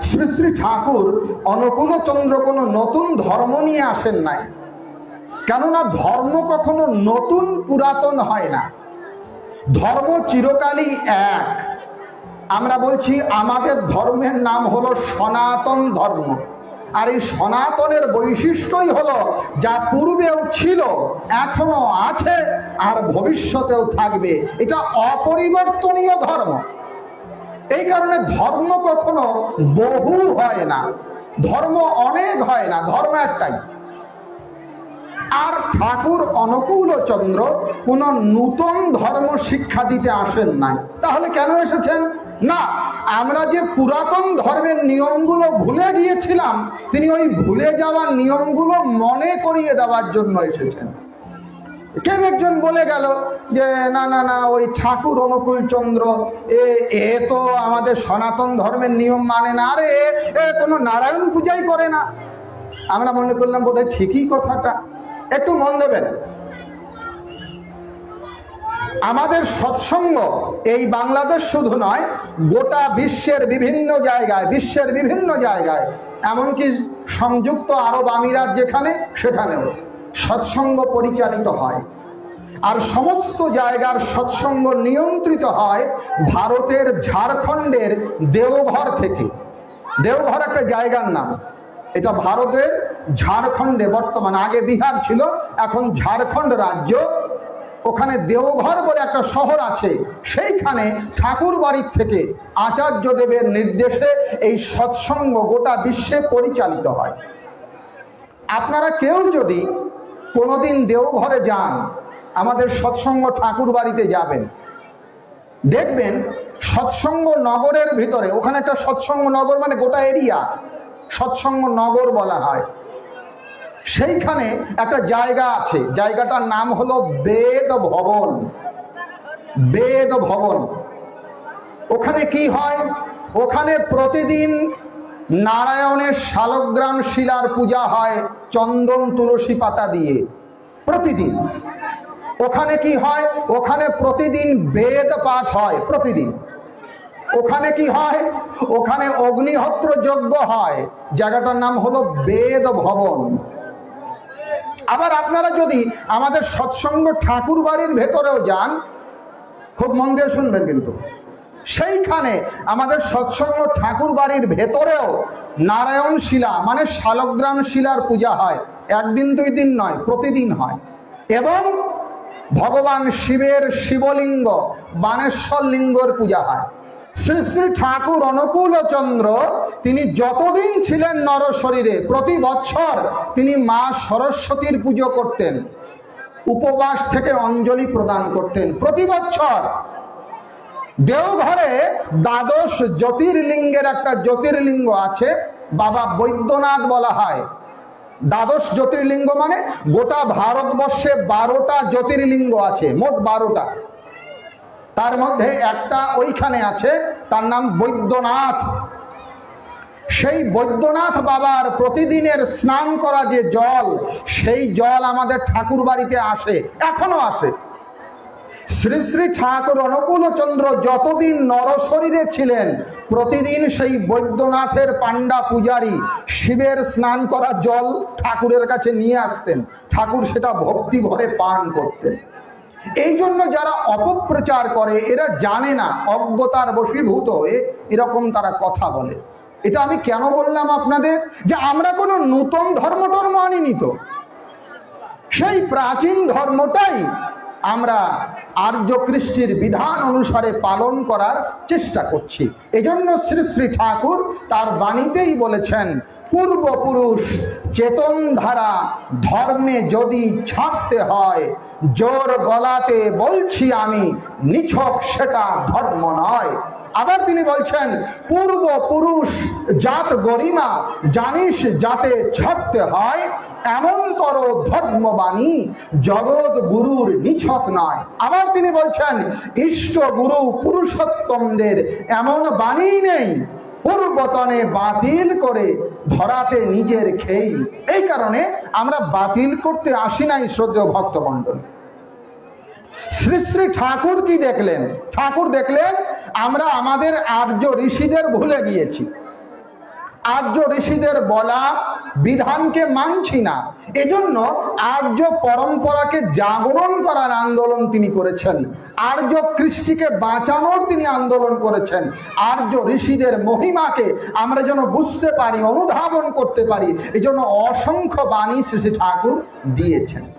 শ্রী শ্রী ঠাকুর অনুকূলচন্দ্র কোনো নতুন ধর্ম নিয়ে আসেন নাই। কেননা ধর্ম কখনো নতুন পুরাতন হয় না। ধর্ম চিরকালই এক। আমরা বলছি আমাদের ধর্মের নাম হলো সনাতন ধর্ম। আর এই সনাতনের বৈশিষ্ট্যই হলো যা পূর্বেও ছিল এখনও আছে আর ভবিষ্যতেও থাকবে। এটা অপরিবর্তনীয় ধর্ম। এই কারণে ধর্ম কখনো বহু হয় না। ধর্ম অনেক হয় না, ধর্ম একটাই। আর ঠাকুর অনুকূল চন্দ্র কোন নূতন ধর্ম শিক্ষা দিতে আসেন নাই। তাহলে কেন এসেছেন? না, আমরা যে পুরাতন ধর্মের নিয়মগুলো ভুলে গিয়েছিলাম, তিনি ওই ভুলে যাওয়া নিয়মগুলো মনে করিয়ে দেওয়ার জন্য এসেছেন। কেউ একজন বলে গেল যে, না না না, ওই ঠাকুর অনুকূল চন্দ্র, এ এ তো আমাদের সনাতন ধর্মের নিয়ম মানে না, আরে এ কোনো নারায়ণ পূজাই করে না। আমরা মনে করলাম বোধহয় ঠিকই কথাটা। একটু মন দেবেন। আমাদের সৎসঙ্গ এই বাংলাদেশ শুধু নয়, গোটা বিশ্বের বিভিন্ন জায়গায়, বিশ্বের বিভিন্ন জায়গায়, এমনকি সংযুক্ত আরব আমিরাত যেখানে, সেখানেও। সৎসঙ্গ পরিচালিত হয়। আর সমস্ত জায়গার সৎসঙ্গ নিয়ন্ত্রিত হয় ভারতের ঝাড়খণ্ডের দেওঘর থেকে। দেওঘর একটা জায়গার নাম। এটা ভারতের ঝাড়খণ্ডে বর্তমান। আগে বিহার ছিল, এখন ঝাড়খণ্ড রাজ্য। ওখানে দেওঘর বলে একটা শহর আছে। সেইখানে ঠাকুর বাড়ির থেকে আচার্যদেবের নির্দেশে এই সৎসঙ্গ গোটা বিশ্বে পরিচালিত হয়। আপনারা কেউ যদি কোনোদিন দেওঘরে যান, আমাদের সৎসঙ্গ ঠাকুর বাড়িতে যাবেন। দেখবেন সৎসঙ্গ নগরের ভিতরে, ওখানে একটা সৎসঙ্গ নগর মানে গোটা এরিয়া, সৎসঙ্গ নগর বলা হয়। সেইখানে একটা জায়গা আছে, জায়গাটার নাম হলো বেদ ভবন। বেদ ভবন। ওখানে কি হয়? ওখানে প্রতিদিন নারায়ণের শালগ্রাম শিলার পূজা হয় চন্দন তুলসী পাতা দিয়ে, প্রতিদিন। ওখানে কি হয়? ওখানে প্রতিদিন বেদ পাঠ হয়, প্রতিদিন। ওখানে কি হয়? ওখানে অগ্নিহত্র যজ্ঞ হয়, জায়গাটার নাম হলো বেদ ভবন। আবার আপনারা যদি আমাদের সৎসঙ্গ ঠাকুর বাড়ির ভেতরেও যান, খুব মন দিয়ে শুনবেন কিন্তু। সেইখানে আমাদের সৎসঙ্গ ঠাকুর বাড়ির ভেতরেও নারায়ণ শিলা মানে শালগ্রাম শিলার পূজা হয়। একদিন, দুই দিন নয়, প্রতিদিন হয়। এবং ভগবান শিবের শিবলিঙ্গ, বানেশ্বর লিঙ্গর পূজা হয়। শ্রী শ্রী ঠাকুর অনুকূল চন্দ্র, তিনি যতদিন ছিলেন নর শরীরে, প্রতি বছর তিনি মা সরস্বতীর পুজো করতেন। উপবাস থেকে অঞ্জলি প্রদান করতেন। প্রতি বছর দেওঘরে দ্বাদশ জ্যোতির্লিঙ্গের একটা জ্যোতির্লিঙ্গ আছে, বাবা বৈদ্যনাথ বলা হয়। দ্বাদশ জ্যোতির্লিঙ্গ মানে গোটা ভারতবর্ষে বারোটা জ্যোতির্লিঙ্গ আছে, মোট বারোটা। তার মধ্যে একটা ওইখানে আছে, তার নাম বৈদ্যনাথ। সেই বৈদ্যনাথ বাবার প্রতিদিনের স্নান করা যে জল, সেই জল আমাদের ঠাকুর বাড়িতে আসে, এখনও আসে। শ্রী শ্রী ঠাকুর অনুকূল চন্দ্র যতদিন নরশরীরে ছিলেন, প্রতিদিন সেই বৈদ্যনাথের পাণ্ডা পূজারী শিবের স্নান করা জল ঠাকুরের কাছে নিয়ে আসতেন। ঠাকুর সেটা ভক্তি ভরে পান করতেন। এই জন্য যারা অপপ্রচার করে, এরা জানে না, অজ্ঞতার বশীভূত হয়ে এরকম তারা কথা বলে। এটা আমি কেন বললাম আপনাদের? যে আমরা কোনো নূতন ধর্ম টর্ম আনিনি তো। সেই প্রাচীন ধর্মটাই আমরা আর্য কৃষ্টির বিধান অনুসারে পালন করার চেষ্টা করছি। এজন্য শ্রী শ্রী ঠাকুর তার বাণীতেই বলেছেন, পূর্বপুরুষ চেতন ধারা ধর্মে যদি ছাড়তে হয়, জোর গলাতে বলছি আমি, নিছক সেটা ধর্ম নয়। আবার তিনি বলছেন, পূর্বপুরুষ জাত গরিমা, জানিস যাতে ছাড়তে হয় এমন কর, ধর্মবাণী জগৎ গুরুর নিছক নয়। আবার তিনি বলছেন, ইষ্ট গুরু পুরুষোত্তমদের এমন বাণী নেই, পূর্বতনে বাতিল করে ধরাতে নিজের খেই। এই কারণে আমরা বাতিল করতে আসি নাই, শ্রদ্ধেয় ভক্তমণ্ডল। শ্রী শ্রী ঠাকুর কি দেখলেন? ঠাকুর দেখলেন, আমরা আমাদের আর্য ঋষিদের ভুলে গিয়েছি। আর্য ঋষিদের বলা বিধানকে মানছি না। এজন্য আর্য পরম্পরাকে জাগরণ করার আন্দোলন তিনি করেছেন। আর্য কৃষ্টিকে বাঁচানোর তিনি আন্দোলন করেছেন। আর্য ঋষিদের মহিমাকে আমরা যেন বুঝতে পারি, অনুধাবন করতে পারি, এজন্য জন্য অসংখ্য বাণী শ্রী ঠাকুর দিয়েছেন।